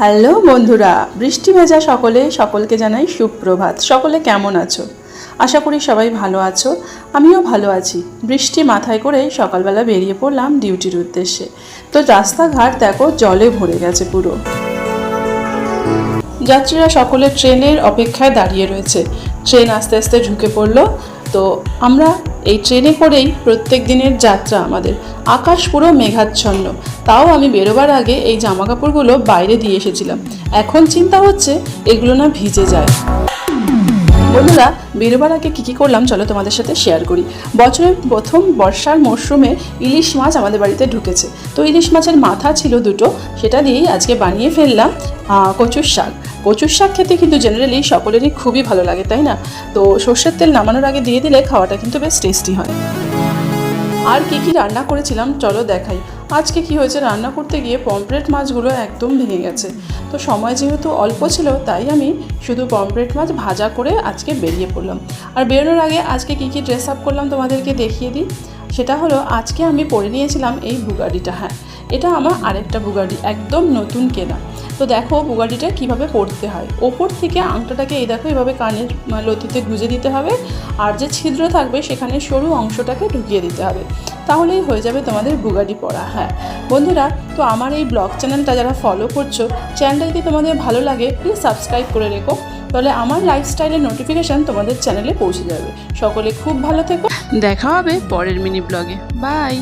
Hello বন্ধুরা, বৃষ্টি ভেজা সকলে, সকলকে জানাই সুপ্রভাত। সকলে কেমন আছো? আশা করি সবাই ভালো আছো, আমিও ভালো আছি। বৃষ্টি মাথায় করে সকালবেলা বেরিয়ে পড়লাম ডিউটির উদ্দেশ্যে। তো রাস্তাঘাট দেখো জলে ভরে গেছে পুরো। যাত্রীরা সকলে ট্রেনের অপেক্ষায় দাঁড়িয়ে রয়েছে। ট্রেন আস্তে আস্তে ঢুকে পড়ল। তো আমরা এই ট্রেনে করেই প্রত্যেক দিনের যাত্রা আমাদের। আকাশ পুরো মেঘাচ্ছন্ন। তাও আমি বেরোবার আগে এই জামা কাপড়গুলো বাইরে দিয়ে এসেছিলাম। এখন চিন্তা হচ্ছে এগুলো না ভিজে যায়। বন্ধুরা, বেরোবার আগে কী কী করলাম চলো তোমাদের সাথে শেয়ার করি। বছরের প্রথম বর্ষার মরশুমে ইলিশ মাছ আমাদের বাড়িতে ঢুকেছে। তো ইলিশ মাছের মাথা ছিল দুটো, সেটা দিয়েই আজকে বানিয়ে ফেললাম কচুর শাক। কচুর শাক খেতে কিন্তু জেনারেলি সকলেরই খুবই ভালো লাগে, তাই না? তো সর্ষের তেল নামানোর আগে দিয়ে দিলে খাওয়াটা কিন্তু বেশ টেস্টি হয়। আর কি কি রান্না করেছিলাম, চলো দেখাই। আজকে কি হয়েছে রান্না করতে গিয়ে পমপ্লেট মাছগুলো একদম ভেঙে গেছে। তো সময় যেহেতু অল্প ছিল, তাই আমি শুধু পমপ্লেট মাছ ভাজা করে আজকে বেরিয়ে পড়লাম। আর বেরোনোর আগে আজকে কি কি ড্রেস আপ করলাম তোমাদেরকে দেখিয়ে দিই। সেটা হলো, আজকে আমি পরে নিয়েছিলাম এই বুগাডিটা হ্যাঁ। এটা আমার আরেকটা বুগাডি একদম নতুন কেনা। তো দেখো বুগাটিটা কীভাবে পরতে হয়। ওপর থেকে আংটাটাকে এই দেখো এভাবে কানের লতিতে গুজে দিতে হবে। আর যে ছিদ্র থাকবে সেখানে সরু অংশটাকে ঢুকিয়ে দিতে হবে। তাহলেই হয়ে যাবে তোমাদের বুগাটি পরা হ্যাঁ। বন্ধুরা, তো আমার এই ব্লগ চ্যানেলটা যারা ফলো করছ, চ্যানেলটা যদি তোমাদের ভালো লাগে প্লিজ সাবস্ক্রাইব করে রেখো। তাহলে আমার লাইফস্টাইলের নোটিফিকেশান তোমাদের চ্যানেলে পৌঁছে যাবে। সকলে খুব ভালো থেকো। দেখা হবে পরের মিনি ব্লগে বাই